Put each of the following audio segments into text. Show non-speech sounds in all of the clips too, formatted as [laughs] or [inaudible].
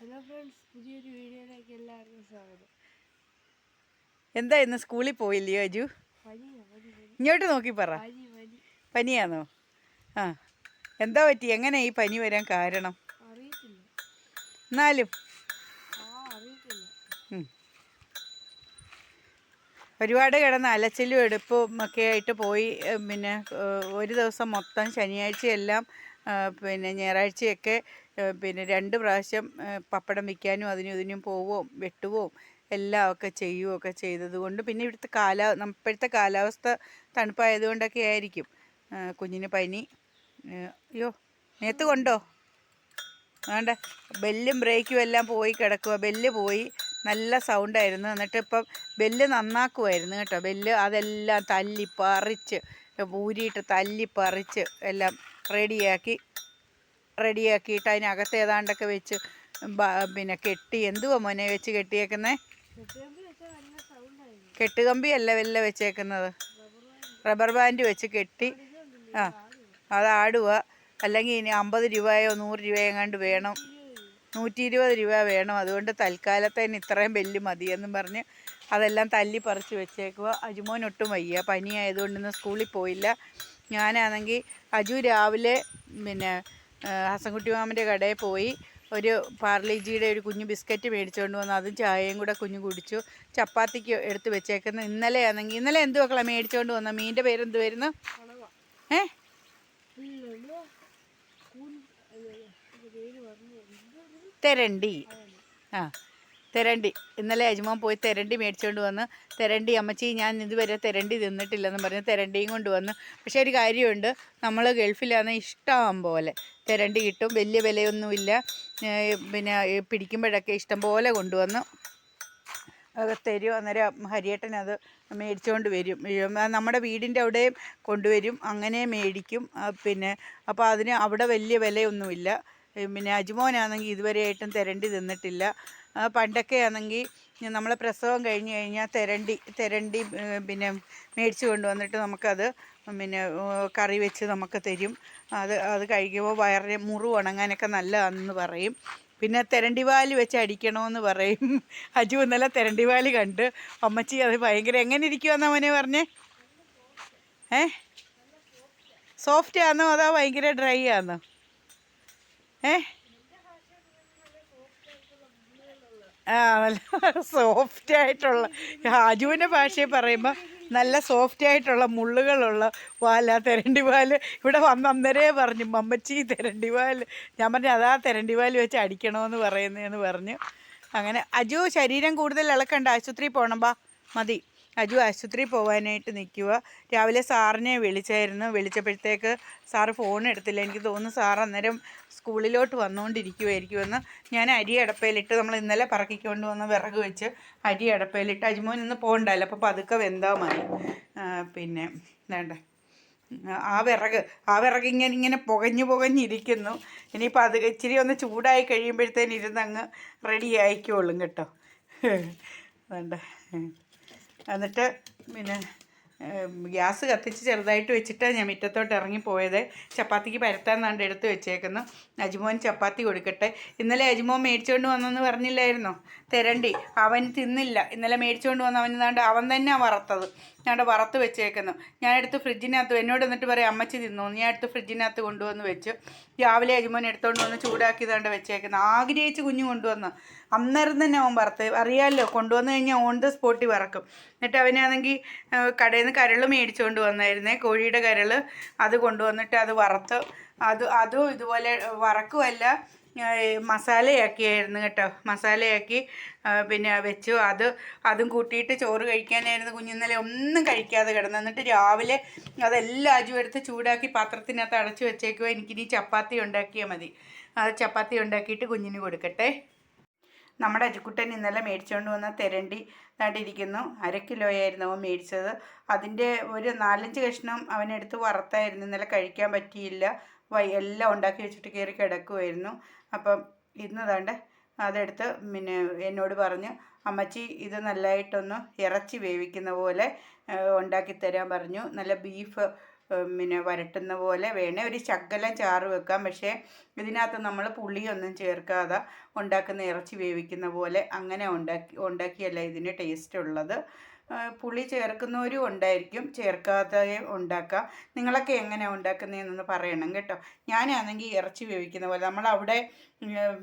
Hello friends പുതിയൊരു വീഡിയോയിലേക്ക് എല്ലാവർക്കും സ്വാഗതം. എന്താ ഇന്ന് സ്കൂളിൽ പോയില്ലയോ അജു? ഇങ്ങോട്ട് നോക്കി പറ. പനി പനി. പനിയാണോ ആ. എന്താ പറ്റി? എങ്ങനെ ഈ പനി വരാൻ കാരണം? എന്നാലും. ഒരുപാട് കിടന്ന് അലച്ചിലും എടുപ്പും ഒക്കെ ആയിട്ട് പോയി. പിന്നെ ഒരു ദിവസം മൊത്തം ശനിയാഴ്ചയെല്ലാം പിന്നെ ഞായറാഴ്ചയൊക്കെ പിന്നെ രണ്ട് പ്രാവശ്യം പപ്പടം വിൽക്കാനും അതിനും ഇതിനും പോവുകയും വെട്ടുകയും എല്ലാം ഒക്കെ ചെയ്യുകയൊക്കെ ചെയ്തതുകൊണ്ട് പിന്നെ ഇവിടുത്തെ കാലാ ഇപ്പോഴത്തെ കാലാവസ്ഥ തണുപ്പായതുകൊണ്ടൊക്കെ ആയിരിക്കും. കുഞ്ഞിന് പനി. അയ്യോ നേത്ത് കൊണ്ടോ? വേണ്ട. ബെല്ലും ബ്രേക്കും എല്ലാം പോയി കിടക്കുക ബെല്ല് പോയി. നല്ല സൗണ്ടായിരുന്നു എന്നിട്ട് ഇപ്പം ബെല്ല് നന്നാക്കുമായിരുന്നു കേട്ടോ. ബെല്ല് അതെല്ലാം തല്ലി പറിച്ച് ഊരിയിട്ട് തല്ലി പറിച്ച് എല്ലാം റെഡിയാക്കി റെഡിയാക്കിയിട്ട് അതിനകത്ത് ഏതാണ്ടൊക്കെ വെച്ച് പിന്നെ കെട്ടി എന്തുവാ മോനെ വെച്ച് കെട്ടിയേക്കുന്നേ? കെട്ടുകമ്പി അല്ല വല്ല വെച്ചേക്കുന്നത്. റബ്ബർ ബാൻഡ് വെച്ച് കെട്ടി ആ അതാടുക അല്ലെങ്കിൽ ഇനി അമ്പത് രൂപയോ നൂറ് രൂപയോ എങ്ങാണ്ട് വേണം. നൂറ്റി ഇരുപത് രൂപ വേണം. അതുകൊണ്ട് തൽക്കാലത്തേന് ഇത്രയും ബെല്ല് മതിയെന്നും പറഞ്ഞ് അതെല്ലാം തല്ലി പറിച്ച് വെച്ചേക്കുക അജുമോനൊട്ടും വയ്യ. പനിയായതുകൊണ്ട് ഇന്ന് സ്കൂളിൽ പോയില്ല. ഞാനാണെങ്കിൽ അജു രാവിലെ പിന്നെ ഹസൻകുട്ടി മാമന്റെ കടയിൽ പോയി ഒരു പാർലിജിയുടെ ഒരു കുഞ്ഞു ബിസ്ക്കറ്റ് മേടിച്ചുകൊണ്ട് വന്നു. അതും ചായയും കൂടെ കുഞ്ഞു കുടിച്ചു. ചപ്പാത്തിക്ക് എടുത്ത് വെച്ചേക്കുന്നത് ഇന്നലെ ആണെങ്കിൽ ഇന്നലെ എന്ത് മക്കളാ മേടിച്ചുകൊണ്ട് വന്ന? മീന്റെ പേരെന്തുവായിരുന്നു ഏ? തെരണ്ടി. ആ. തെരണ്ടി. ഇന്നലെ യജമാൻ പോയി തെരണ്ടി മേടിച്ചുകൊണ്ട് വന്ന് തെരണ്ടി അമ്മച്ചി ഞാൻ ഇതുവരെ തെരണ്ടി തിന്നിട്ടില്ലെന്ന് പറഞ്ഞ് തെരണ്ടിയും കൊണ്ട് വന്ന് പക്ഷേ ഒരു കാര്യമുണ്ട് നമ്മൾ ഗൾഫിലാണ് ഇഷ്ടം പോലെ തെരണ്ടി കിട്ടും. വലിയ വിലയൊന്നുമില്ല. പിന്നെ പിടിക്കുമ്പോഴൊക്കെ ഇഷ്ടം പോലെ കൊണ്ടുവന്ന് അത് തരും അന്നേരം ഹരിയേട്ടൻ അത് മേടിച്ചുകൊണ്ട് വരും. നമ്മുടെ വീടിന്റെ അവിടെയും കൊണ്ടുവരും. അങ്ങനെ മേടിക്കും. പിന്നെ അപ്പോൾ അതിന് അവിടെ വലിയ വിലയൊന്നുമില്ല. പിന്നെ അജ്മോനാണെങ്കിൽ ഇതുവരെയായിട്ടും തെരണ്ടി തിന്നിട്ടില്ല. പണ്ടൊക്കെ ആണെങ്കിൽ നമ്മൾ പ്രസവം കഴിഞ്ഞ് കഴിഞ്ഞാൽ തെരണ്ടി തെരണ്ടി പിന്നെ മേടിച്ച് കൊണ്ടുവന്നിട്ട് നമുക്കത് പിന്നെ കറി വെച്ച് നമുക്ക് തരും. അത് അത് കഴിക്കുമ്പോൾ വയറിന് മുറിവ് ഉണങ്ങാനൊക്കെ നല്ലതാണെന്ന് പറയും. പിന്നെ തെരണ്ടിവാൽ വെച്ച് അടിക്കണമെന്ന് പറയും. [laughs] അജു ഇന്നലെ തെരണ്ടിവാൽ കണ്ട്. അമ്മച്ചി അത് ഭയങ്കര എങ്ങനെ ഇരിക്കുമെന്ന് മോനെ പറഞ്ഞേ? ഏ? സോഫ്റ്റ് ആണോ അതോ ഭയങ്കര ഡ്രൈ ആണോ ഏ ആ നല്ല സോഫ്റ്റ് ആയിട്ടുള്ള അജുവിന്റെ ഭാഷയിൽ പറയുമ്പോൾ നല്ല സോഫ്റ്റ് ആയിട്ടുള്ള മുള്ളുകളുള്ള വാല തെരണ്ടി വാൽ ഇവിടെ വന്ന് അന്നേരേ പറഞ്ഞു മമ്മച്ചി തെരണ്ടി പാൽ ഞാൻ പറഞ്ഞു അതാ തെരണ്ടി പാൽ വെച്ച് അടിക്കണമെന്ന് പറയുന്നതെന്ന് പറഞ്ഞു. അങ്ങനെ അജു ശരീരം കൂടുതൽ ഇളക്കണ്ട ആശുപത്രിയിൽ പോകണം ബാ. മതി. അജു ആശുപത്രി പോകാനായിട്ട് നിൽക്കുക രാവിലെ സാറിനെ വിളിച്ചായിരുന്നു. വിളിച്ചപ്പോഴത്തേക്ക് സാറ് ഫോൺ എടുത്തില്ല. എനിക്ക് തോന്നുന്നു സാർ അന്നേരം സ്കൂളിലോട്ട് വന്നുകൊണ്ടിരിക്കുമായിരിക്കുമെന്ന് ഞാൻ അരി അടപ്പയിലിട്ട് നമ്മൾ ഇന്നലെ പറക്കിക്കൊണ്ട് വന്ന വിറക് വെച്ച് അരി അടപ്പയിലിട്ട് അജ്മോൻ ഇന്ന് പോകണ്ടല്ലോ അപ്പോൾ പതുക്കെ വെന്താ മതി പിന്നെ വേണ്ട. ആ വിറക് ആ വിറക് ഇങ്ങനെ ഇങ്ങനെ പുകഞ്ഞു പുകഞ്ഞിരിക്കുന്നു. ഇനിയിപ്പോൾ അത് ഇച്ചിരി ഒന്ന് ചൂടായി കഴിയുമ്പോഴത്തേന് ഇരുന്നങ്ങ് റെഡി ആയിക്കോളും കേട്ടോ. വേണ്ട. എന്നിട്ട് പിന്നെ ഗ്യാസ് കത്തിച്ച് ചെറുതായിട്ട് വെച്ചിട്ടാണ് ഞാൻ മുറ്റത്തോട്ട് ഇറങ്ങിപ്പോയത് ചപ്പാത്തിക്ക് പരത്താൻ നാണ്ട് എടുത്ത് വെച്ചേക്കുന്നു. അജിമോൻ ചപ്പാത്തി കൊടുക്കട്ടെ. ഇന്നലെ അജിമോൻ മേടിച്ചുകൊണ്ട് വന്നെന്ന് പറഞ്ഞില്ലായിരുന്നോ? തെരണ്ടി. അവൻ തിന്നില്ല. ഇന്നലെ മേടിച്ചുകൊണ്ട് വന്ന അവൻ അവൻ തന്നെ വറുത്തത്. ഞാണ്ട് വറുത്ത് വെച്ചേക്കുന്നു. ഞാൻ എടുത്ത് ഫ്രിഡ്ജിനകത്ത് എന്നോട് എന്നിട്ട് പറയും അമ്മച്ചി തിന്നു. ഞാൻ എടുത്ത് ഫ്രിഡ്ജിനകത്ത് കൊണ്ടുവന്ന് വെച്ച്. രാവിലെ അജിമോൻ എടുത്തുകൊണ്ട് വന്ന് ചൂടാക്കി താണ്ട് വെച്ചേക്കുന്നു. ആഗ്രഹിച്ച് കുഞ്ഞു കൊണ്ടുവന്ന്. അന്നേരം തന്നെ അവൻ വറുത്ത്. അറിയാമല്ലോ കൊണ്ടുവന്ന് കഴിഞ്ഞാൽ ഓൺ ദ സ്പോട്ടിൽ വറക്കും. എന്നിട്ട് അവനാണെങ്കിൽ കടയിൽ നിന്ന് കരൾ മേടിച്ചുകൊണ്ട് വന്നായിരുന്നേ. കോഴിയുടെ കരൾ അത് കൊണ്ടുവന്നിട്ട് അത് വറുത്ത് അത് അതും ഇതുപോലെ വറക്കുമല്ല മസാലയാക്കിയായിരുന്നു കേട്ടോ. മസാലയാക്കി പിന്നെ വെച്ചു. അത് അതും കൂട്ടിയിട്ട് ചോറ് കഴിക്കാനായിരുന്നു കുഞ്ഞിന്നലെ ഒന്നും കഴിക്കാതെ കിടന്നു എന്നിട്ട് രാവിലെ അതെല്ലാം അജു എടുത്ത് ചൂടാക്കി പാത്രത്തിനകത്ത് അടച്ചു വെച്ചേക്കുക എനിക്കിനി ചപ്പാത്തി ഉണ്ടാക്കിയാൽ മതി. അത് ചപ്പാത്തി ഉണ്ടാക്കിയിട്ട് കുഞ്ഞിന് കൊടുക്കട്ടെ. നമ്മുടെ അജുക്കുട്ടൻ ഇന്നലെ മേടിച്ചുകൊണ്ട് വന്ന തെരണ്ടി നട്ടിരിക്കുന്നു അര കിലോയായിരുന്നു അവൻ മേടിച്ചത്. അതിന്റെ ഒരു നാലഞ്ച് കഷ്ണം അവനെടുത്ത് വറുത്തായിരുന്നു. ഇന്നലെ കഴിക്കാൻ പറ്റിയില്ല. എല്ലാം ഉണ്ടാക്കി വെച്ചിട്ട് കയറി കിടക്കുമായിരുന്നു അപ്പം ഇന്ന് താണ്ട് അതെടുത്ത് പിന്നെ എന്നോട് പറഞ്ഞു അമ്മച്ചി ഇത് നല്ലതായിട്ടൊന്ന് ഇറച്ചി വേവിക്കുന്ന പോലെ ഉണ്ടാക്കി തരാൻ പറഞ്ഞു. നല്ല ബീഫ് പിന്നെ വരട്ടുന്ന പോലെ വേണേൽ ഒരു ശകലം ചാറ് വെക്കാം. പക്ഷേ ഇതിനകത്ത് നമ്മൾ പുളിയൊന്നും ചേർക്കാതെ ഉണ്ടാക്കുന്ന ഇറച്ചി വേവിക്കുന്ന പോലെ അങ്ങനെ ഉണ്ടാക്കി ഉണ്ടാക്കിയല്ല ഇതിന് ടേസ്റ്റ് ഉള്ളത്. പുളി ചേർക്കുന്നവരും ഉണ്ടായിരിക്കും. ചേർക്കാതെയും ഉണ്ടാക്കാം. നിങ്ങളൊക്കെ എങ്ങനെയാണ് ഉണ്ടാക്കുന്നതെന്നൊന്ന് പറയണം കേട്ടോ. ഞാനാണെങ്കിൽ ഇറച്ചി വേവിക്കുന്ന പോലെ. നമ്മളവിടെ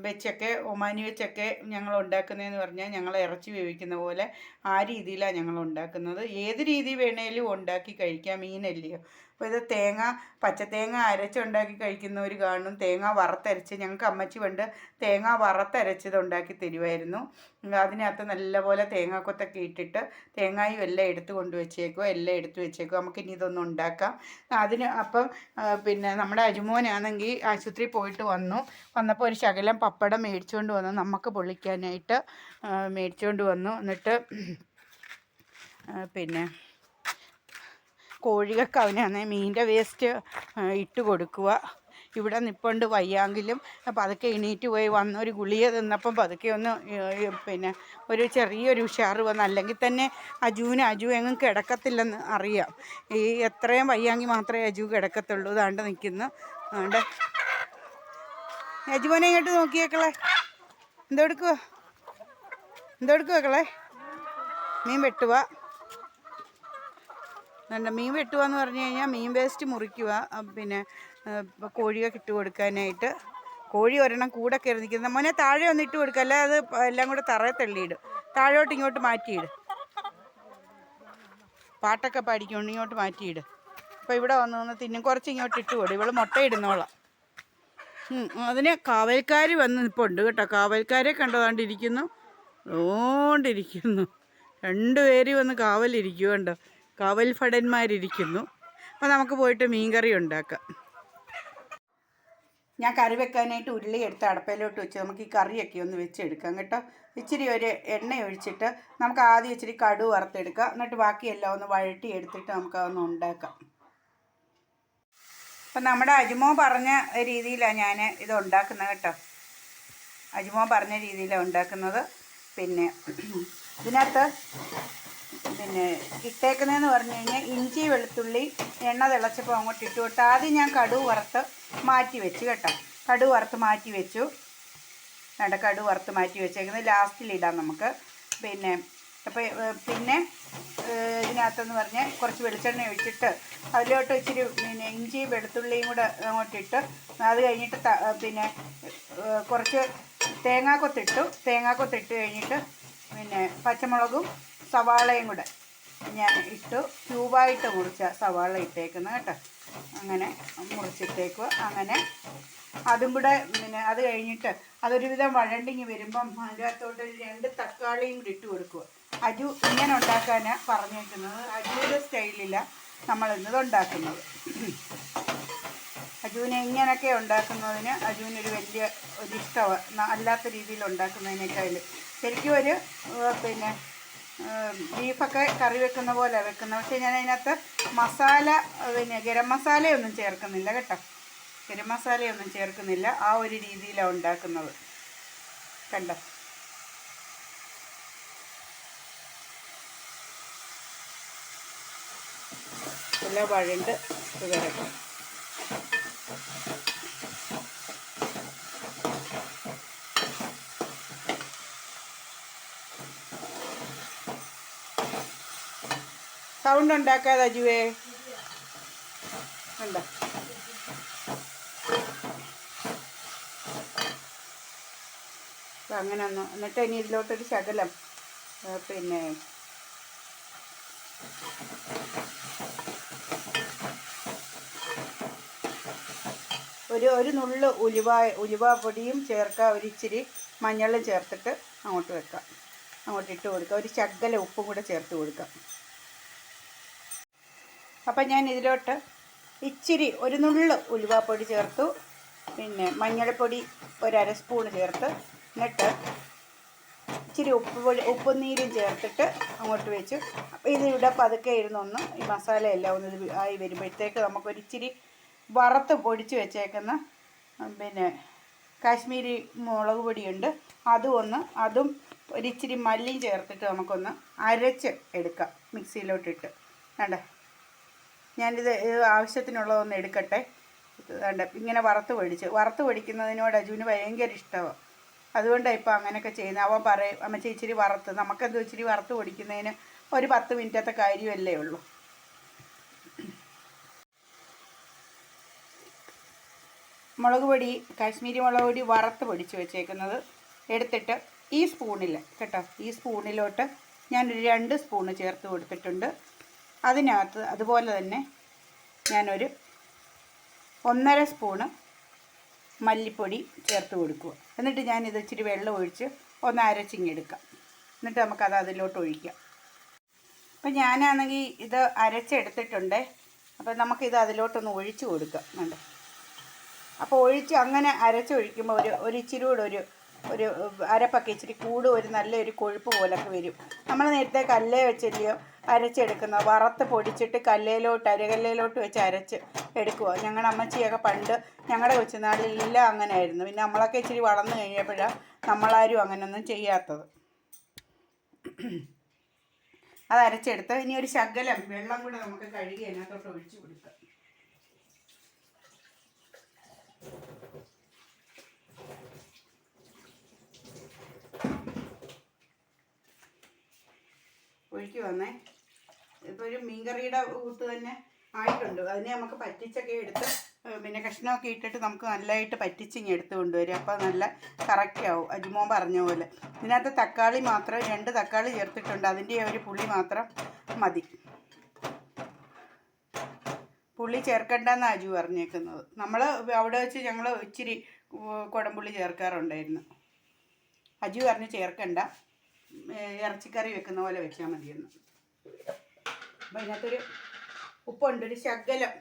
വെച്ചൊക്കെ ഒമാനി വെച്ചൊക്കെ ഞങ്ങൾ ഉണ്ടാക്കുന്നതെന്ന് പറഞ്ഞാൽ ഞങ്ങൾ ഇറച്ചി വേവിക്കുന്ന പോലെ ആ രീതിയിലാണ് ഞങ്ങൾ ഉണ്ടാക്കുന്നത്. ഏത് രീതി വേണേലും ഉണ്ടാക്കി കഴിക്കാം മീനല്ലയോ. അപ്പോൾ ഇത് തേങ്ങ പച്ചത്തേങ്ങ അരച്ചുണ്ടാക്കി കഴിക്കുന്നവർ കാണും. തേങ്ങ വറുത്തരച്ച് ഞങ്ങൾക്ക് അമ്മച്ചി പണ്ട് തേങ്ങ വറുത്തരച്ചത് ഉണ്ടാക്കി തരുമായിരുന്നു. അതിനകത്ത് നല്ലപോലെ തേങ്ങാക്കൊത്തൊക്കെ ഇട്ടിട്ട് തേങ്ങായും എല്ലാം എടുത്ത് കൊണ്ട് വെച്ചേക്കുക എല്ലാം എടുത്ത് വെച്ചേക്കോ നമുക്കിനി ഇതൊന്നും ഉണ്ടാക്കാം. അതിന് അപ്പം പിന്നെ നമ്മുടെ അജുമോനാണെങ്കിൽ ആശുപത്രിയിൽ പോയിട്ട് വന്നു. വന്നപ്പോൾ ഒരു ശകലം പപ്പടം മേടിച്ചുകൊണ്ട് വന്നു. നമുക്ക് പൊള്ളിക്കാനായിട്ട് മേടിച്ചുകൊണ്ട് വന്നു. എന്നിട്ട് പിന്നെ കോഴികൾക്ക് അവനാണ് മീനിന്റെ വേസ്റ്റ് ഇട്ട് കൊടുക്കുക. ഇവിടെ നിപ്പുണ്ട് വയ്യാങ്കിലും. പതുക്കെ എണീറ്റ് പോയി വന്ന ഒരു ഗുളിക തിന്നപ്പം പതുക്കെ ഒന്ന് പിന്നെ ഒരു ചെറിയൊരു ഉഷാറ് വന്നു. അല്ലെങ്കിൽ തന്നെ അജുവിന് അജു എങ്ങും കിടക്കത്തില്ലെന്ന് അറിയാം. ഈ എത്രയും വയ്യാങ്കിൽ മാത്രമേ അജു കിടക്കത്തുള്ളൂ. ഇതാണ്ട് നിൽക്കുന്നു. അതുകൊണ്ട് അജുവിനെ ഇങ്ങോട്ട് നോക്കിയേക്കളെ എന്തെടുക്കുക എന്തെടുക്കുക കളെ മീൻ വെട്ടുക വേണ്ട മീൻ വെട്ടുക എന്ന് പറഞ്ഞു കഴിഞ്ഞാൽ മീൻ വേസ്റ്റ് മുറിക്കുക പിന്നെ കോഴിയൊക്കെ ഇട്ട് കൊടുക്കാനായിട്ട്. കോഴി ഒരെണ്ണം കൂടെ കയറി നിൽക്കുന്നത് മോനെ താഴെ ഒന്ന് ഇട്ട് കൊടുക്കുക അല്ലെ അത് എല്ലാം കൂടെ തറയെ തള്ളിയിടും. താഴോട്ട് ഇങ്ങോട്ട് മാറ്റിയിട്. പാട്ടൊക്കെ പാടിക്കൊണ്ട് ഇങ്ങോട്ട് മാറ്റിയിട്. അപ്പോൾ ഇവിടെ വന്ന് തിന്നും. കുറച്ച് ഇങ്ങോട്ട് ഇട്ട് കൊടുക്കും ഇവൾ മുട്ടയിടുന്നോളാം ഉം, അതിന് കാവൽക്കാർ വന്ന് നിൽപ്പുണ്ട് കേട്ടോ. കാവൽക്കാരെ കണ്ടതാണ്ടിരിക്കുന്നു. ഓണ്ടിരിക്കുന്നു രണ്ടുപേരും വന്ന് കാവലിരിക്കും കണ്ടോ കാവൽ ഭടന്മാരിരിക്കുന്നു അപ്പോൾ നമുക്ക് പോയിട്ട് മീൻകറി ഉണ്ടാക്കാം. ഞാൻ കറി വെക്കാനായിട്ട് ഉരുളി എടുത്ത് അടപ്പയിലോട്ട് വെച്ച് നമുക്ക് ഈ കറിയൊക്കെ ഒന്ന് വെച്ചെടുക്കാം കേട്ടോ. ഇച്ചിരി ഒരു എണ്ണ ഒഴിച്ചിട്ട് നമുക്ക് ആദ്യം ഇച്ചിരി കടു വറുത്തെടുക്കാം. എന്നിട്ട് ബാക്കിയെല്ലാം ഒന്ന് വഴട്ടി എടുത്തിട്ട് നമുക്ക് അതൊന്ന് ഉണ്ടാക്കാം. അപ്പം നമ്മുടെ അജുമോ പറഞ്ഞ രീതിയിലാണ് ഞാൻ ഇത് ഉണ്ടാക്കുന്നത് കേട്ടോ. അജുമോ പറഞ്ഞ രീതിയിലാണ് ഉണ്ടാക്കുന്നത്. പിന്നെ ഇതിനകത്ത് പിന്നെ ഇട്ടേക്കുന്നതെന്ന് പറഞ്ഞു കഴിഞ്ഞാൽ ഇഞ്ചി വെളുത്തുള്ളി എണ്ണ തിളച്ചപ്പോൾ അങ്ങോട്ട് ഇട്ട് വിട്ട് ആദ്യം ഞാൻ കടുവ് വറുത്ത് മാറ്റി വെച്ചു കേട്ടോ. കടുവ് വറുത്ത് മാറ്റി വെച്ചു. വേണ്ട കടുവ് വറുത്ത് മാറ്റി വെച്ചേക്കുന്നത് ലാസ്റ്റിലിടാം നമുക്ക്. പിന്നെ അപ്പോൾ പിന്നെ ഇതിനകത്തെന്ന് പറഞ്ഞാൽ കുറച്ച് വെളിച്ചെണ്ണ ഒഴിച്ചിട്ട് അതിലോട്ട് ഇച്ചിരി പിന്നെ ഇഞ്ചി വെളുത്തുള്ളിയും കൂടെ അങ്ങോട്ടിട്ട് അത് കഴിഞ്ഞിട്ട് പിന്നെ കുറച്ച് തേങ്ങാക്കൊത്തിട്ടു. തേങ്ങാക്കൊത്തിട്ട് കഴിഞ്ഞിട്ട് പിന്നെ പച്ചമുളകും സവാളയും കൂടെ ഞാൻ ഇട്ടു. ക്യൂബായിട്ട് മുറിച്ച സവാള ഇട്ടേക്കുന്നത് കേട്ടോ. അങ്ങനെ മുറിച്ചിട്ടേക്കുക അങ്ങനെ അതും കൂടെ പിന്നെ അത് കഴിഞ്ഞിട്ട് അതൊരുവിധം വഴണ്ടിങ്ങി വരുമ്പം അതിനകത്തോട്ട് അകത്തോട്ട് രണ്ട് തക്കാളിയും കൂടി ഇട്ട് കൊടുക്കുക. അജു ഇങ്ങനെ ഉണ്ടാക്കാനാണ് പറഞ്ഞേക്കുന്നത്. അജുവിന്റെ സ്റ്റൈലിലാണ് നമ്മൾ ഇന്നത് ഉണ്ടാക്കുന്നത്. അജുവിനെ ഇങ്ങനെയൊക്കെ ഉണ്ടാക്കുന്നതിന് അജുവിനൊരു വലിയ ഒരു ഇഷ്ടമാണ് അല്ലാത്ത രീതിയിൽ ഉണ്ടാക്കുന്നതിനേക്കാളും. ശരിക്കും ഒരു പിന്നെ ബീഫൊക്കെ കറി വെക്കുന്ന പോലെ വെക്കുന്നത് പക്ഷേ ഞാൻ അതിനകത്ത് മസാല പിന്നെ ഗരം മസാലയൊന്നും ചേർക്കുന്നില്ല കേട്ടോ. ഗരം മസാലയൊന്നും ചേർക്കുന്നില്ല. ആ ഒരു രീതിയിലാണ് ഉണ്ടാക്കുന്നത്. കണ്ടോ? എല്ലാം വഴണ്ട് ഇത് വരട്ടെ സൗണ്ട് ഉണ്ടാക്കാതെ അജുവേ ഉണ്ടോ? അങ്ങനെ ഒന്ന് എന്നിട്ട് ഇനി ഇതിലോട്ടൊരു ശകലം പിന്നെ ഒരു ഒരു നുള്ള് ഉലുവ ഉലുവ പൊടിയും ചേർക്കുക ഒരിച്ചിരി മഞ്ഞളും ചേർത്തിട്ട് അങ്ങോട്ട് വെക്കാം. അങ്ങോട്ട് ഇട്ട് കൊടുക്കുക ഒരു ശകല ഉപ്പും കൂടെ ചേർത്ത് കൊടുക്കാം. അപ്പം ഞാൻ ഇതിലോട്ട് ഇച്ചിരി ഒരു നുള്ള് ഉലുവാപ്പൊടി ചേർത്തു. പിന്നെ മഞ്ഞൾപ്പൊടി ഒരു അര സ്പൂൺ ചേർത്ത് എന്നിട്ട് ഇച്ചിരി ഉപ്പ് പൊടി ഉപ്പും നീരും ചേർത്തിട്ട് അങ്ങോട്ട് വെച്ചു. അപ്പോൾ ഇതിവിടെ പതുക്കെ ഇരുന്നൊന്ന് ഈ മസാല എല്ലാം ഒന്ന് ആയി വരുമ്പോഴത്തേക്ക് നമുക്കൊരു ഇച്ചിരി വറുത്ത് പൊടിച്ച് വെച്ചേക്കുന്ന പിന്നെ കാശ്മീരി മുളക് പൊടിയുണ്ട്. അതും ഒന്ന് അതും ഒരിച്ചിരി മല്ലിയും ചേർത്തിട്ട് നമുക്കൊന്ന് അരച്ച് എടുക്കാം മിക്സിയിലോട്ടിട്ട്. വേണ്ട ഞാനിത് ആവശ്യത്തിനുള്ളതൊന്ന് എടുക്കട്ടെ. വേണ്ട ഇങ്ങനെ വറുത്ത് പൊടിച്ച്. വറുത്ത് പൊടിക്കുന്നതിനോട് അജുവിന് ഭയങ്കര ഇഷ്ടമാണ് അതുകൊണ്ടാണ് ഇപ്പോൾ അങ്ങനെയൊക്കെ ചെയ്യുന്നത്. അവൻ പറയും അമ്മച്ചി ഇച്ചിരി വറുത്ത്. നമുക്കെന്തോ ഇച്ചിരി വറുത്ത് പൊടിക്കുന്നതിന് ഒരു പത്ത് മിനിറ്റത്തെ കാര്യമല്ലേ ഉള്ളൂ. മുളക് പൊടി കാശ്മീരി മുളക് പൊടി വറുത്ത് പൊടിച്ച് വെച്ചേക്കുന്നത് എടുത്തിട്ട് ഈ സ്പൂണിൽ കേട്ടോ. ഈ സ്പൂണിലോട്ട് ഞാനൊരു രണ്ട് സ്പൂണ് ചേർത്ത് കൊടുത്തിട്ടുണ്ട്. അതിനകത്ത് അതുപോലെ തന്നെ ഞാനൊരു ഒന്നര സ്പൂണ് മല്ലിപ്പൊടി ചേർത്ത് കൊടുക്കുക. എന്നിട്ട് ഞാൻ ഇത് ഇച്ചിരി വെള്ളം ഒഴിച്ച് ഒന്ന് അരച്ചിങ്ങെടുക്കാം എന്നിട്ട് നമുക്കത് അതിലോട്ട് ഒഴിക്കാം. അപ്പം ഞാനാണെങ്കിൽ ഇത് അരച്ചെടുത്തിട്ടുണ്ട്. അപ്പം നമുക്കിത് അതിലോട്ടൊന്ന് ഒഴിച്ചു കൊടുക്കാം. വേണ്ട അപ്പോൾ ഒഴിച്ച് അങ്ങനെ അരച്ചൊഴിക്കുമ്പോൾ ഒരു ഒരു ഇച്ചിരി കൂടെ ഒരു ഒരു അരപ്പൊക്കെ ഇച്ചിരി കൂട് ഒരു നല്ലൊരു കൊഴുപ്പ് പോലൊക്കെ വരും. നമ്മൾ നേരത്തെ കല്ലേ വെച്ചല്ലയോ അരച്ചെടുക്കുന്ന വറുത്ത് പൊടിച്ചിട്ട് കല്ലേലോട്ട് അരകല്ലേലോട്ട് വെച്ച് അരച്ച് എടുക്കുക ഞങ്ങളുടെ അമ്മച്ചിയൊക്കെ പണ്ട് ഞങ്ങളുടെ കൊച്ചുനാളിലെല്ലാം അങ്ങനെ ആയിരുന്നു പിന്നെ നമ്മളൊക്കെ ഇച്ചിരി വളർന്നു കഴിഞ്ഞപ്പോഴാണ് നമ്മളാരും അങ്ങനെയൊന്നും ചെയ്യാത്തത്. അത് അരച്ചെടുത്ത് ഇനി ഒരു ശകലം വെള്ളം കൂടെ നമുക്ക് കഴുകി അതിനകത്തോട്ട് ഒഴിച്ചു കൊടുക്കാം. ഒഴുക്കി വന്നേ. ഇപ്പോൾ ഒരു മീൻകറിയുടെ കൂട്ട് തന്നെ ആയിട്ടുണ്ട്. അതിനെ നമുക്ക് പറ്റിച്ചൊക്കെ എടുത്ത് പിന്നെ കഷ്ണമൊക്കെ ഇട്ടിട്ട് നമുക്ക് നല്ലതായിട്ട് പറ്റിച്ചിങ്ങി എടുത്ത് കൊണ്ടുവരും അപ്പോൾ നല്ല കറക്റ്റ് ആവും. അജുമോൻ പറഞ്ഞ പോലെ. ഇതിനകത്ത് തക്കാളി മാത്രം രണ്ട് തക്കാളി ചേർത്തിട്ടുണ്ട്. അതിന്റെ ഒരു പുളി മാത്രം മതി. പുളി ചേർക്കണ്ടെന്ന് അജു പറഞ്ഞേക്കുന്നത്. നമ്മൾ അവിടെ വെച്ച് ഞങ്ങൾ ഇച്ചിരി കുടംപുള്ളി കുടംപുളി ചേർക്കാറുണ്ടായിരുന്നു. അജു പറഞ്ഞ് ചേർക്കണ്ട. ഇറച്ചിക്കറി വെക്കുന്ന പോലെ വെച്ചാൽ മതിയെന്ന്. അപ്പം അതിനകത്തൊരു ഉപ്പുണ്ട് ഒരു ശകലം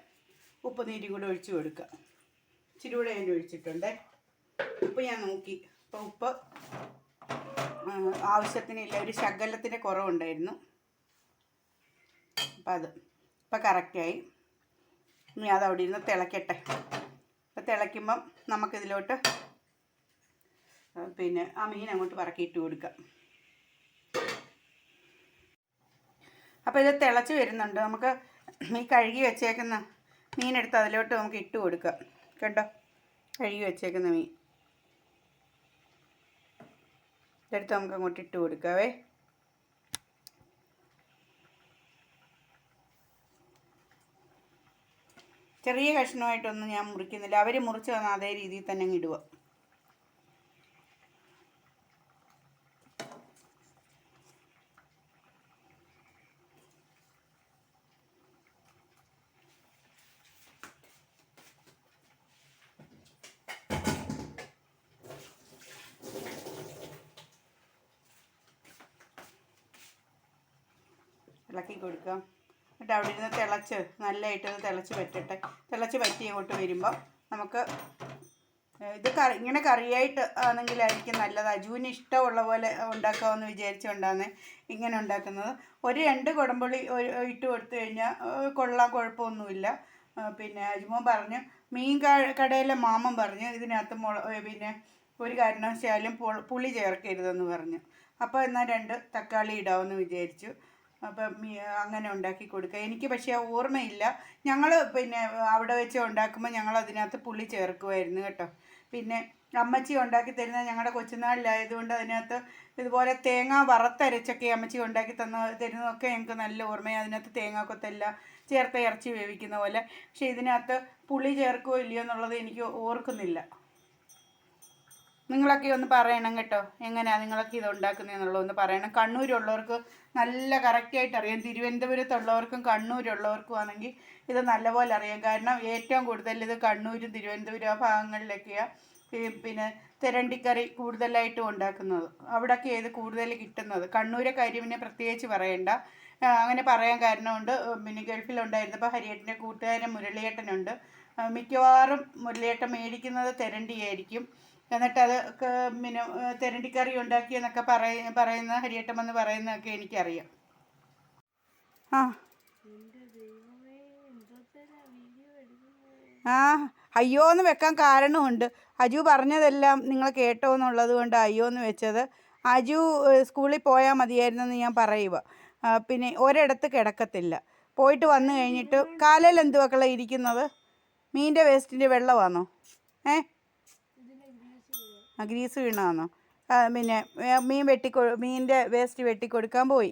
ഉപ്പ് നീരും കൂടെ ഒഴിച്ച് കൊടുക്കുക ഇച്ചിരി കൂടെ ഞാൻ ഒഴിച്ചിട്ടുണ്ട്. ഉപ്പ് ഞാൻ നോക്കി. അപ്പോൾ ഉപ്പ് ആവശ്യത്തിനില്ല ഒരു ശകലത്തിന്റെ കുറവുണ്ടായിരുന്നു. അപ്പം അത് ഇപ്പം കറക്റ്റായി. ഇനി അത് അവിടെ ഇരുന്ന് തിളക്കട്ടെ. അപ്പം തിളയ്ക്കുമ്പം നമുക്കിതിലോട്ട് പിന്നെ ആ മീൻ അങ്ങോട്ട് പറക്കിയിട്ട് കൊടുക്കാം. അപ്പോൾ ഇത് തിളച്ച് വരുന്നുണ്ട്. നമുക്ക് ഈ കഴുകി വെച്ചേക്കുന്ന മീനെടുത്ത് അതിലോട്ട് നമുക്ക് ഇട്ട് കൊടുക്കാം. കേട്ടോ? കഴുകി വെച്ചേക്കുന്ന മീൻ. ഇതെടുത്ത് നമുക്ക് അങ്ങോട്ട് ഇട്ട് കൊടുക്കാവേ. ചെറിയ കഷ്ണമായിട്ടൊന്നും ഞാൻ മുറിക്കുന്നില്ല. അവർ മുറിച്ച് തന്ന അതേ രീതിയിൽ തന്നെ അങ്ങ് ഇടുക. കൊടുക്കാം എന്നിട്ട് അവിടെ ഇരുന്ന് തിളച്ച് നല്ലതായിട്ട് ഇത് തിളച്ച് പറ്റട്ടെ തിളച്ച് പറ്റി ഇങ്ങോട്ട് വരുമ്പോൾ നമുക്ക് ഇത് കറി ഇങ്ങനെ കറിയായിട്ട് ആണെങ്കിലായിരിക്കും നല്ലത്. അജുവിന് ഇഷ്ടമുള്ള പോലെ ഉണ്ടാക്കാമെന്ന് വിചാരിച്ചുകൊണ്ടാണ് ഇങ്ങനെ ഉണ്ടാക്കുന്നത്. ഒരു രണ്ട് കുടമ്പുളി ഇട്ട് കൊടുത്തു കഴിഞ്ഞാൽ കൊള്ളാൻ കൊള്ളാം കുഴപ്പമൊന്നുമില്ല. പിന്നെ അജുമോൻ പറഞ്ഞു മീൻ കടയിലെ മാമൻ പറഞ്ഞു ഇതിനകത്ത് മുള പിന്നെ ഒരു കാരണവശാലും പുളി ചേർക്കരുതെന്ന് പറഞ്ഞു. അപ്പോൾ എന്നാൽ രണ്ട് തക്കാളി ഇടാമെന്ന് വിചാരിച്ചു. അപ്പം അങ്ങനെ ഉണ്ടാക്കി കൊടുക്കുക. എനിക്ക് പക്ഷേ ആ ഓർമ്മയില്ല. ഞങ്ങൾ പിന്നെ അവിടെ വെച്ച് ഉണ്ടാക്കുമ്പോൾ ഞങ്ങൾ അതിനകത്ത് പുളി ചേർക്കുമായിരുന്നു കേട്ടോ. പിന്നെ അമ്മച്ചി ഉണ്ടാക്കി തരുന്ന ഞങ്ങളുടെ കൊച്ചുനാളിലായതുകൊണ്ട് അതിനകത്ത് ഇതുപോലെ തേങ്ങ വറുത്തരച്ചൊക്കെ അമ്മച്ചി ഉണ്ടാക്കി തന്ന തരുന്നതൊക്കെ ഞങ്ങൾക്ക് നല്ല ഓർമ്മയാണ് അതിനകത്ത് തേങ്ങ കൊത്തല്ല ചേർത്ത് ഇറച്ചി വേവിക്കുന്ന പോലെ. പക്ഷേ ഇതിനകത്ത് പുളി ചേർക്കുമോ ഇല്ലയോ എന്നുള്ളത് എനിക്ക് ഓർക്കുന്നില്ല. നിങ്ങളൊക്കെ ഒന്ന് പറയണം കേട്ടോ. എങ്ങനെയാണ് നിങ്ങളൊക്കെ ഇത് ഉണ്ടാക്കുന്നതെന്നുള്ളത് ഒന്ന് പറയണം. കണ്ണൂരുള്ളവർക്ക് നല്ല കറക്റ്റായിട്ട് അറിയാം. തിരുവനന്തപുരത്തുള്ളവർക്കും കണ്ണൂരുള്ളവർക്കും ആണെങ്കിൽ ഇത് നല്ലപോലെ അറിയാം. കാരണം ഏറ്റവും കൂടുതൽ ഇത് കണ്ണൂരും തിരുവനന്തപുരം ആ ഭാഗങ്ങളിലൊക്കെയാണ് പിന്നെ തിരണ്ടിക്കറി കൂടുതലായിട്ടും ഉണ്ടാക്കുന്നത്. അവിടെയൊക്കെ ഏത് കൂടുതൽ കിട്ടുന്നത്? കണ്ണൂരെ കാര്യം പിന്നെ പ്രത്യേകിച്ച് പറയണ്ട. അങ്ങനെ പറയാൻ കാരണമുണ്ട്. പിന്നെ ഗൾഫിലുണ്ടായിരുന്നപ്പോൾ ഹരിയേട്ടന്റെ കൂട്ടുകാരൻ മുരളിയേട്ടനുണ്ട്. മിക്കവാറും മുരളിയേട്ടൻ മേടിക്കുന്നത് തിരണ്ടിയായിരിക്കും. എന്നിട്ട് അത് പിന്നെ തെരണ്ടിക്കറി തിരണ്ടിക്കറി ഉണ്ടാക്കിയെന്നൊക്കെ പറയ പറയുന്ന ഹരിയേട്ടമെന്ന് പറയുന്നതൊക്കെ എനിക്കറിയാം. ആ. ആ അയ്യോ എന്ന് വെക്കാൻ കാരണമുണ്ട്. അജു പറഞ്ഞതെല്ലാം നിങ്ങൾ കേട്ടോ എന്നുള്ളത് കൊണ്ട് അയ്യോ എന്ന് വെച്ചത്. അജു ഏഹ്, സ്കൂളിൽ പോയാൽ മതിയായിരുന്നെന്ന് ഞാൻ പറയുക പിന്നെ ഒരിടത്ത് കിടക്കത്തില്ല. പോയിട്ട് വന്നു കഴിഞ്ഞിട്ട് കാലയിൽ എന്തുവാക്കള ഇരിക്കുന്നത്? മീന്റെ വേസ്റ്റിന്റെ വെള്ളമാണോ ഏ? ആ ഗ്രീസ് വീണാന്നോ? പിന്നെ മീൻ വെട്ടിക്കൊ മീനിന്റെ വേസ്റ്റ് വെട്ടിക്കൊടുക്കാൻ പോയി.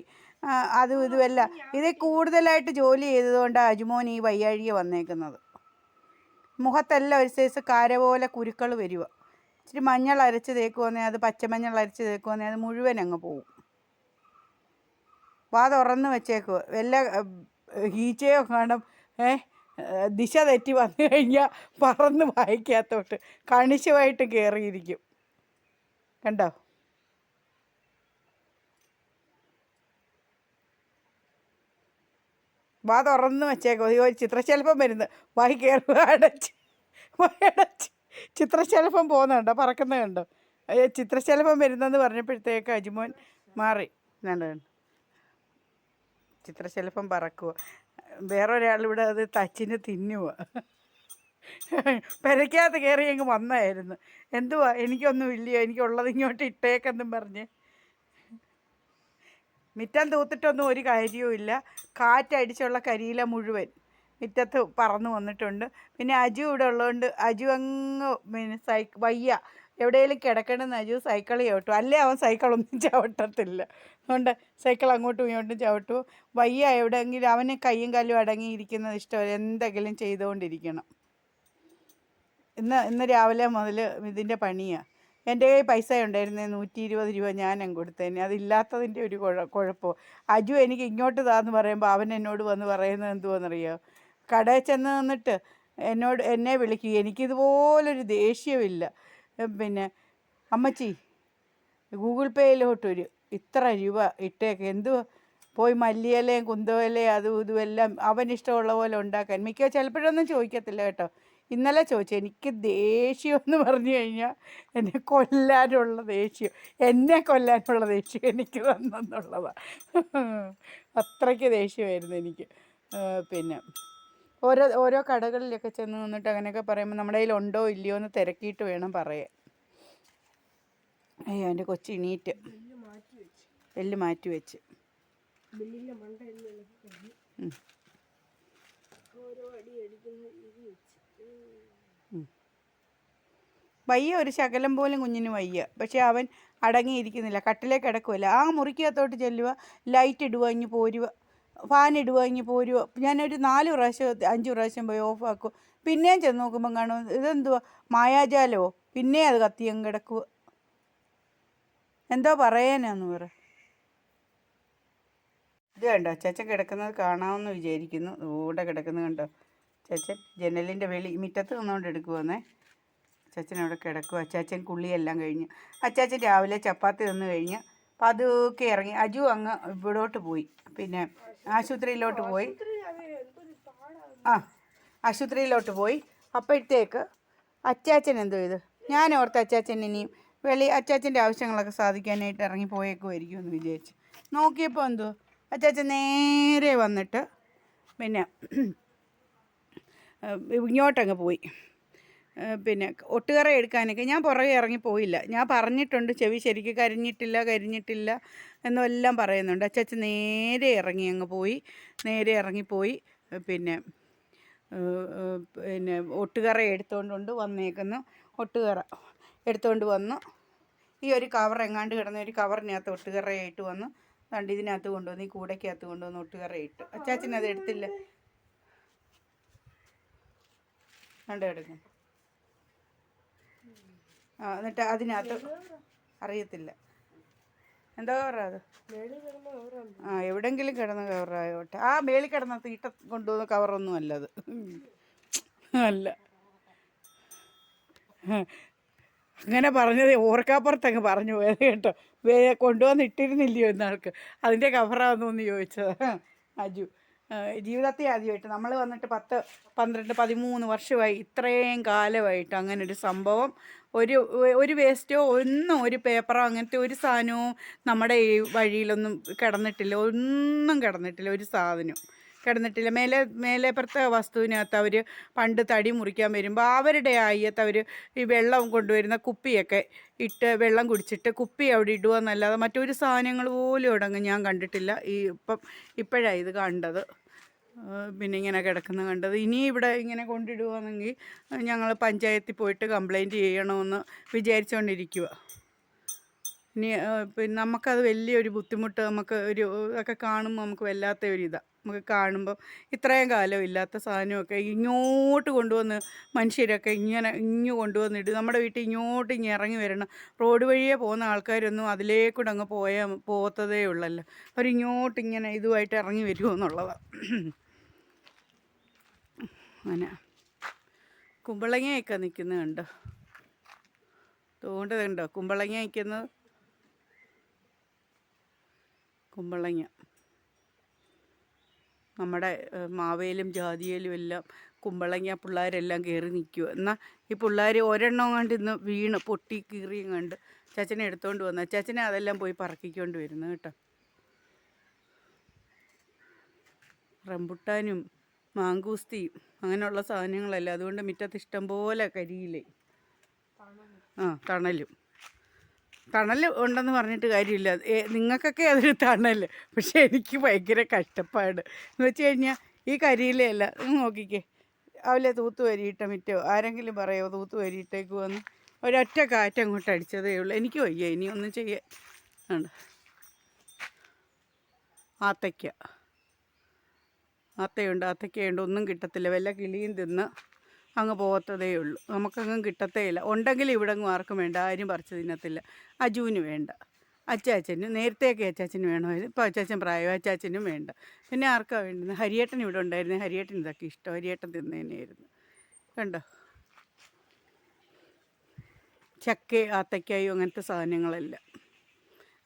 അതും ഇതുമല്ല ഇത് കൂടുതലായിട്ട് ജോലി ചെയ്തതുകൊണ്ടാണ് അജുമോൻ ഈ വയ്യാഴിക വന്നേക്കുന്നത്. മുഖത്തെല്ലാം ഒരു സൈസ് കാര പോലെ കുരുക്കൾ വരിക. ഇച്ചിരി മഞ്ഞൾ അരച്ച് തേക്കുവന്നേ അത് പച്ചമഞ്ഞൾ അരച്ച് തേക്കുവന്നേ അത് മുഴുവൻ അങ്ങ് പോവും. വാ തുറന്ന് വെച്ചേക്കുക വല്ല ഈച്ചയോ കാണും ഏ ദിശ തെറ്റി വന്നു കഴിഞ്ഞാൽ പറന്ന് വായിക്കാത്തോട്ട്. കണിശമായിട്ട് കയറിയിരിക്കും കണ്ടോ? വാ തുറന്ന് വെച്ചേക്കോ അയ്യോ ചിത്രശലഭം വരുന്നു. വായി കയറി അടച്ച് അടച്ച്. ചിത്രശലഭം പോകുന്നുണ്ടോ പറക്കുന്നത് കണ്ടോ? അയ്യോ ചിത്രശലഭം വരുന്നെന്ന് പറഞ്ഞപ്പോഴത്തേക്ക് അജിമോൻ മാറി. കണ്ടോ? ചിത്രശലഭം പറക്കുക വേറൊരാളിവിടെ അത് തച്ചിന് തിന്നുക പെരയ്ക്കകത്ത് കയറി അങ്ങ് വന്നായിരുന്നു. എന്തുവാ? എനിക്കൊന്നും ഇല്ലയോ? എനിക്കുള്ളത് ഇങ്ങോട്ട് ഇട്ടേക്കെന്നും പറഞ്ഞ്. മിറ്റം തൂത്തിട്ടൊന്നും ഒരു കാര്യവും ഇല്ല. കാറ്റടിച്ചുള്ള കരിയില മുഴുവൻ മിറ്റത്ത് പറന്നു വന്നിട്ടുണ്ട്. പിന്നെ അജു ഇവിടെ ഉള്ളതുകൊണ്ട് അജു അങ്ങ് പിന്നെ സൈ വയ്യ. എവിടെയെങ്കിലും കിടക്കണമെന്ന് അജു സൈക്കിൾ ചവിട്ടും. അല്ലേ അവൻ സൈക്കിളൊന്നും ചവിട്ടത്തില്ല. അതുകൊണ്ട് സൈക്കിൾ അങ്ങോട്ടും ഇങ്ങോട്ടും ചവിട്ടും. വയ്യ എവിടെയെങ്കിലും അവന് കയ്യും കാലും അടങ്ങിയിരിക്കുന്നത് ഇഷ്ടമല്ല എന്തെങ്കിലും ചെയ്തുകൊണ്ടിരിക്കണം. ഇന്ന് ഇന്ന് രാവിലെ മുതൽ ഇതിന്റെ പണിയാണ് എന്റെ കയ്യിൽ പൈസ ഉണ്ടായിരുന്നേ നൂറ്റി ഇരുപത് രൂപ ഞാൻ അങ്ങ് കൊടുത്തേനെ. അതില്ലാത്തതിന്റെ ഒരു കുഴ കുഴപ്പമോ അജു എനിക്ക് ഇങ്ങോട്ട് താന്ന് പറയുമ്പോൾ അവൻ എന്നോട് വന്ന് പറയുന്നത് എന്തുവാണെന്നറിയോ കടയിൽ ചെന്ന് നിന്നിട്ട് എന്നോട് എന്നെ വിളിക്കുക എനിക്കിതുപോലൊരു ദേഷ്യമില്ല പിന്നെ അമ്മച്ചി ഗൂഗിൾ പേയിലോട്ട് ഒരു ഇത്ര രൂപ ഇട്ടേക്ക്. എന്തുവാ പോയി മല്ലിയലയും കുന്തോലയും അതും ഇതും എല്ലാം അവൻ ഇഷ്ടമുള്ള പോലെ ഉണ്ടാക്കാൻ. മിക്ക ചിലപ്പോഴൊന്നും ചോദിക്കത്തില്ല കേട്ടോ. ഇന്നലെ ചോദിച്ചു എനിക്ക് ദേഷ്യം എന്ന് പറഞ്ഞു കഴിഞ്ഞാൽ എന്നെ കൊല്ലാനുള്ള ദേഷ്യം എന്നെ കൊല്ലാനുള്ള ദേഷ്യം എനിക്ക് തന്നെന്നുള്ളതാണ് അത്രയ്ക്ക് ദേഷ്യമായിരുന്നു എനിക്ക്. പിന്നെ ഓരോ ഓരോ കടകളിലൊക്കെ ചെന്ന് നിന്നിട്ട് അങ്ങനെയൊക്കെ പറയുമ്പോൾ നമ്മുടെ കയ്യിൽ ഉണ്ടോ ഇല്ലയോ എന്ന് തിരക്കിയിട്ട് വേണം പറയാൻ. അയ്യോ എന്റെ കൊച്ചു ഇണീറ്റ് ബില്ല് മാറ്റി വെച്ച്. ഓരോ അടി അടിക്കുന്ന രീതി വെച്ച് വയ്യ ഒരു ശകലം പോലും കുഞ്ഞിന് വയ്യ. പക്ഷെ അവൻ അടങ്ങിയിരിക്കുന്നില്ല. കട്ടിലേ കിടക്കുമല്ല ആ മുറിക്കകത്തോട്ട് ചെല്ലുക ലൈറ്റ് ഇടുക ഇങ്ങ് പോരുക ഫാൻ ഇടുക ഇങ്ങ് പോരുക ഞാനൊരു നാല് പ്രാവശ്യം അഞ്ച് പ്രാവശ്യം പോയി ഓഫ് ആക്കും. പിന്നെയും ചെന്ന് നോക്കുമ്പം കാണും ഇതെന്തുവാ? മായാജാലമോ? പിന്നെ അത് കത്തിയങ്ങ് കിടക്കുക എന്തോ പറയാനാന്ന് പറ. ഇത് കണ്ടോ? ചേച്ചൻ കിടക്കുന്നത് കാണാമെന്ന് വിചാരിക്കുന്നു. കൂടെ കിടക്കുന്നത് കണ്ടോ? ചേച്ചൻ ജനലിന്റെ വെളി മുറ്റത്ത് നിന്നുകൊണ്ട് എടുക്കുവന്നേ. അച്ചാച്ചൻ അവിടെ കിടക്കും അച്ചാച്ചൻ കുള്ളിയെല്ലാം കഴിഞ്ഞ്. അച്ചാച്ചൻ രാവിലെ ചപ്പാത്തി തന്നു കഴിഞ്ഞ് പതുക്കെ ഇറങ്ങി. അജു അങ്ങ് ഇവിടോട്ട് പോയി. പിന്നെ ആശുപത്രിയിലോട്ട് പോയി. ആ ആശുപത്രിയിലോട്ട് പോയി. അപ്പോഴത്തേക്ക് അച്ചാച്ചൻ എന്തോ ഇത്? ഞാൻ ഓർത്ത് അച്ചാച്ചൻ ഇനിയും വെളി അച്ചാച്ചന്റെ ആവശ്യങ്ങളൊക്കെ സാധിക്കാനായിട്ട് ഇറങ്ങി പോയേക്കുമായിരിക്കും എന്ന് വിചാരിച്ചു. നോക്കിയപ്പോൾ എന്തോ? അച്ചാച്ചൻ നേരെ വന്നിട്ട് പിന്നെ ഇങ്ങോട്ടങ്ങ് പോയി. പിന്നെ ഒട്ടുകറ എടുക്കാനൊക്കെ ഞാൻ പുറകെ ഇറങ്ങി പോയില്ല. ഞാൻ പറഞ്ഞിട്ടുണ്ട് ചെവി ശരിക്ക് കരിഞ്ഞിട്ടില്ല കരിഞ്ഞിട്ടില്ല എന്നെല്ലാം പറയുന്നുണ്ട്. അച്ചച്ച നേരെ ഇറങ്ങി അങ്ങ് പോയി. നേരെ ഇറങ്ങിപ്പോയി പിന്നെ പിന്നെ ഒട്ടുകറ എടുത്തുകൊണ്ടുണ്ട് വന്നേക്കുന്നു. ഒട്ടുകറ എടുത്തുകൊണ്ട് വന്നു. ഈ ഒരു കവർ എങ്ങാണ്ട് കിടന്ന ഒരു കവറിനകത്ത് ഒട്ടുകറയായിട്ട് വന്നു. കണ്ട് ഇതിനകത്ത് കൊണ്ടുവന്ന് ഈ കൂടയ്ക്കകത്ത് കൊണ്ടുവന്ന് ഒട്ടുകറ അച്ചാച്ചനത് എടുത്തില്ല. കണ്ടെടുക്കും എന്നിട്ട് അതിനകത്ത് അറിയത്തില്ല. എന്താ കവറാ അത്? ആ എവിടെങ്കിലും കിടന്ന കവറായോട്ടെ ആ മേളിൽ കിടന്ന തീട്ട കൊണ്ടുപോകുന്ന കവറൊന്നും അല്ല അത്. അല്ല. അങ്ങനെ പറഞ്ഞത് ഓർക്കാപ്പുറത്തങ്ങ് പറഞ്ഞു പോയത് കേട്ടോ. കൊണ്ടുവന്ന് ഇട്ടിരുന്നില്ലയോ എന്നാൾക്ക് അതിന്റെ കവറാണെന്നൊന്ന് ചോദിച്ചത്. അജു. ആ, ജീവിതത്തിൽ ആദ്യമായിട്ട്. നമ്മൾ വന്നിട്ട് പത്ത് പന്ത്രണ്ട് പതിമൂന്ന് വർഷമായി ഇത്രയും കാലമായിട്ട് അങ്ങനെ ഒരു സംഭവം. ഒരു ഒരു വേസ്റ്റോ ഒന്നും ഒരു പേപ്പറോ അങ്ങനത്തെ ഒരു സാധനവും നമ്മുടെ ഈ വഴിയിലൊന്നും കിടന്നിട്ടില്ല. ഒന്നും കിടന്നിട്ടില്ല ഒരു സാധനവും. കിടന്നിട്ടില്ല. മേലെ മേലെ മേലേപ്പുറത്തെ വസ്തുവിനകത്ത് അവർ പണ്ട് തടി മുറിക്കാൻ വരുമ്പോൾ അവരുടെ അയ്യത്ത് അവർ ഈ വെള്ളം കൊണ്ടുവരുന്ന കുപ്പിയൊക്കെ ഇട്ട് വെള്ളം കുടിച്ചിട്ട് കുപ്പി അവിടെ ഇടുക എന്നല്ലാതെ മറ്റൊരു സാധനങ്ങൾ പോലും ഇടങ്ങ് ഞാൻ കണ്ടിട്ടില്ല. ഈ ഇപ്പം ഇപ്പോഴാണ് ഇത് കണ്ടത്. പിന്നെ ഇങ്ങനെ കിടക്കുന്ന കണ്ടത്. ഇനി ഇവിടെ ഇങ്ങനെ കൊണ്ടിടുകയാണെങ്കിൽ ഞങ്ങൾ പഞ്ചായത്തിൽ പോയിട്ട് കംപ്ലൈന്റ് ചെയ്യണമെന്ന് വിചാരിച്ചുകൊണ്ടിരിക്കുക ഇനി പിന്നെ നമുക്കത് വലിയൊരു ബുദ്ധിമുട്ട് നമുക്ക് ഒരു ഒക്കെ കാണുമ്പോൾ നമുക്ക് വല്ലാത്ത ഒരു ഇതാണ് നമുക്ക് കാണുമ്പോൾ ഇത്രയും കാലം ഇല്ലാത്ത സാധനമൊക്കെ ഇങ്ങോട്ട് കൊണ്ടുവന്ന് മനുഷ്യരൊക്കെ ഇങ്ങനെ ഇങ്ങ് കൊണ്ടുവന്നിട്ട് നമ്മുടെ വീട്ടിൽ ഇങ്ങോട്ട് ഇങ്ങനെ ഇറങ്ങി വരണം. റോഡ് വഴിയേ പോകുന്ന ആൾക്കാരൊന്നും അതിലേക്കൂടെ അങ്ങ് പോയാൽ പോകത്തതേ ഉള്ളല്ലോ. അവരിങ്ങോട്ട് ഇങ്ങനെ ഇതുമായിട്ട് ഇറങ്ങി വരുമോ എന്നുള്ളതാണ് അങ്ങനെ. കുമ്പളങ്ങയൊക്കെ നിൽക്കുന്നത് കണ്ടോ കണ്ടോ കുമ്പളങ്ങ നിൽക്കുന്നത്? കുമ്പളങ്ങ. നമ്മുടെ മാവേലും ജാതിയേലും എല്ലാം കുമ്പളങ്ങ പിള്ളേരെല്ലാം കയറി നിൽക്കുക എന്നാൽ ഈ പിള്ളേർ ഒരെണ്ണം കണ്ട് ഇന്ന് വീണ് പൊട്ടി കീറിയും കണ്ട് ചച്ചനെ എടുത്തുകൊണ്ട് വന്ന. ചച്ചനെ അതെല്ലാം പോയി പറക്കിക്കൊണ്ട് വരുന്നു കേട്ടോ. റംബുട്ടാനും മാങ്കൂസ്തിയും അങ്ങനെയുള്ള സാധനങ്ങളല്ല. അതുകൊണ്ട് മുറ്റത്ത് ഇഷ്ടം പോലെ കരിയിലേ. ആ തണലും. തണൽ ഉണ്ടെന്ന് പറഞ്ഞിട്ട് കാര്യമില്ല. നിങ്ങൾക്കൊക്കെ അതൊരു തണൽ. പക്ഷെ എനിക്ക് ഭയങ്കര കഷ്ടപ്പാട്. എന്ന് വെച്ച് കഴിഞ്ഞാൽ ഈ കരിയിലല്ല നോക്കിക്കേ. അവലെ തൂത്ത് വരിയിട്ട മിറ്റോ ആരെങ്കിലും പറയോ തൂത്ത് വരിയിട്ടേക്ക് വന്ന് ഒരൊറ്റ കാറ്റ് അങ്ങോട്ട് അടിച്ചതേ ഉള്ളൂ. എനിക്ക് വയ്യ. ഇനി ഒന്നും ചെയ്യാൻ ആത്തയ്ക്ക. ആത്തയുണ്ട് ആത്തയ്ക്കയുണ്ട് ഒന്നും കിട്ടത്തില്ല. വല്ല കിളിയും തിന്ന് അങ്ങ് പോകത്തതേ ഉള്ളൂ. നമുക്കങ്ങും കിട്ടത്തേ ഇല്ല ഉണ്ടെങ്കിൽ ഇവിടെ അങ്ങ് ആർക്കും വേണ്ട. ആരും പറിച്ച് തിന്നത്തില്ല. അജുവിന് വേണ്ട. അച്ചാച്ചന് നേരത്തെയൊക്കെ അച്ചാച്ചന് വേണമായിരുന്നു. ഇപ്പോൾ അച്ചാച്ചൻ പ്രായം അച്ചാച്ചനും വേണ്ട. പിന്നെ ആർക്കാ വേണ്ടത്? ഹരിയേട്ടൻ ഇവിടെ ഉണ്ടായിരുന്നു. ഹരിയേട്ടൻ ഇതൊക്കെ ഇഷ്ടം. ഹരിയേട്ടൻ തിന്നതന്നെയായിരുന്നു കണ്ടോ? ചക്ക ആത്തയ്ക്കായും അങ്ങനത്തെ സാധനങ്ങളെല്ലാം.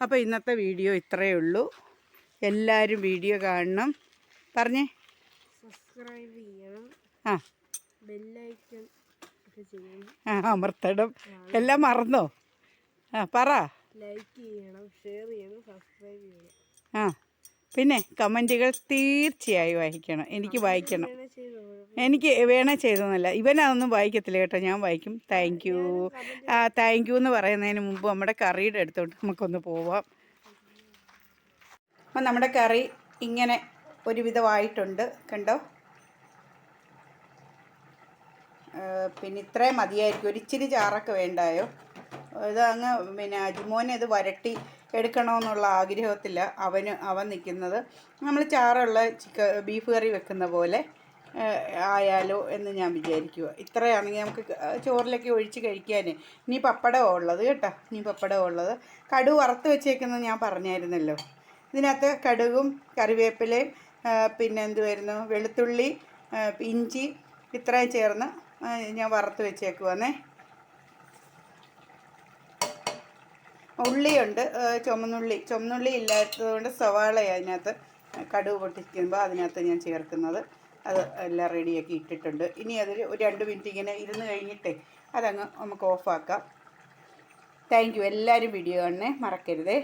അപ്പോൾ ഇന്നത്തെ വീഡിയോ ഇത്രയേ ഉള്ളൂ. എല്ലാവരും വീഡിയോ കാണണം. പറഞ്ഞേ. സബ്സ്ക്രൈബ് ചെയ്യണം. ആ. ബെല്ലൈക്കൺ ആ അമർത്തണം. എല്ലാം മറന്നോ? ആ പറ. ലൈക്ക് ചെയ്യണം ഷെയർ ചെയ്യണം സബ്സ്ക്രൈബ് ചെയ്യണം. ആ പിന്നെ കമന്റുകൾ തീർച്ചയായും വായിക്കണം. എനിക്ക് വായിക്കണം. എനിക്ക് വേണേ ചെയ്തെന്നല്ല ഇവനതൊന്നും വായിക്കത്തില്ല കേട്ടോ. ഞാൻ വായിക്കും. താങ്ക് യു ആ താങ്ക് യു എന്ന് പറയുന്നതിന് മുമ്പ് നമ്മുടെ കറിയുടെ അടുത്തോട്ട് നമുക്കൊന്ന് പോവാം. അപ്പം നമ്മുടെ കറി ഇങ്ങനെ ഒരുവിധമായിട്ടുണ്ട്. കണ്ടോ ആ, പിന്നെ ഇത്രയും മതിയായിരിക്കും. ഒരിച്ചിരി ചാറൊക്കെ വേണ്ടായോ? ഇത് അങ്ങ് പിന്നെ അജിമോനെ ഇത് വരട്ടി എടുക്കണമെന്നുള്ള ആഗ്രഹത്തില്ല അവന് അവൻ നിൽക്കുന്നത്. നമ്മൾ ചാറുള്ള ചിക്കൻ ബീഫ് കറി വെക്കുന്ന പോലെ ആയാലോ എന്ന് ഞാൻ വിചാരിക്കുക ഇത്രയാണെങ്കിൽ നമുക്ക് ചോറിലൊക്കെ ഒഴിച്ച് കഴിക്കാൻ ഇനി പപ്പടമോ ഉള്ളത് കേട്ടോ. ഇനി പപ്പടമോ ഉള്ളത്. കടുക് വറുത്ത് വെച്ചേക്കുന്നത് ഞാൻ പറഞ്ഞായിരുന്നല്ലോ. ഇതിനകത്ത് കടുകും കറിവേപ്പിലയും പിന്നെ എന്തുവായിരുന്നു? വെളുത്തുള്ളി ഇഞ്ചി ഇത്രയും ചേർന്ന് ഞാൻ വറുത്ത് വെച്ചേക്കുവാന്നേ. ഉള്ളിയുണ്ട് ചുമന്നുള്ളി. ചുമന്നുള്ളി ഇല്ലാത്തതുകൊണ്ട് സവാളയാണ് അതിനകത്ത് കടുവ് പൊട്ടിക്കുമ്പോൾ അതിനകത്ത് ഞാൻ ചേർക്കുന്നത്. അത് എല്ലാം റെഡിയാക്കി ഇട്ടിട്ടുണ്ട്. ഇനി അതിൽ ഒരു രണ്ട് മിനിറ്റ് ഇങ്ങനെ ഇരുന്ന് കഴിഞ്ഞിട്ടേ അതങ്ങ് നമുക്ക് ഓഫാക്കാം. Thank you. എല്ലാവരും വീഡിയോ കാണണേ മറക്കരുതേ.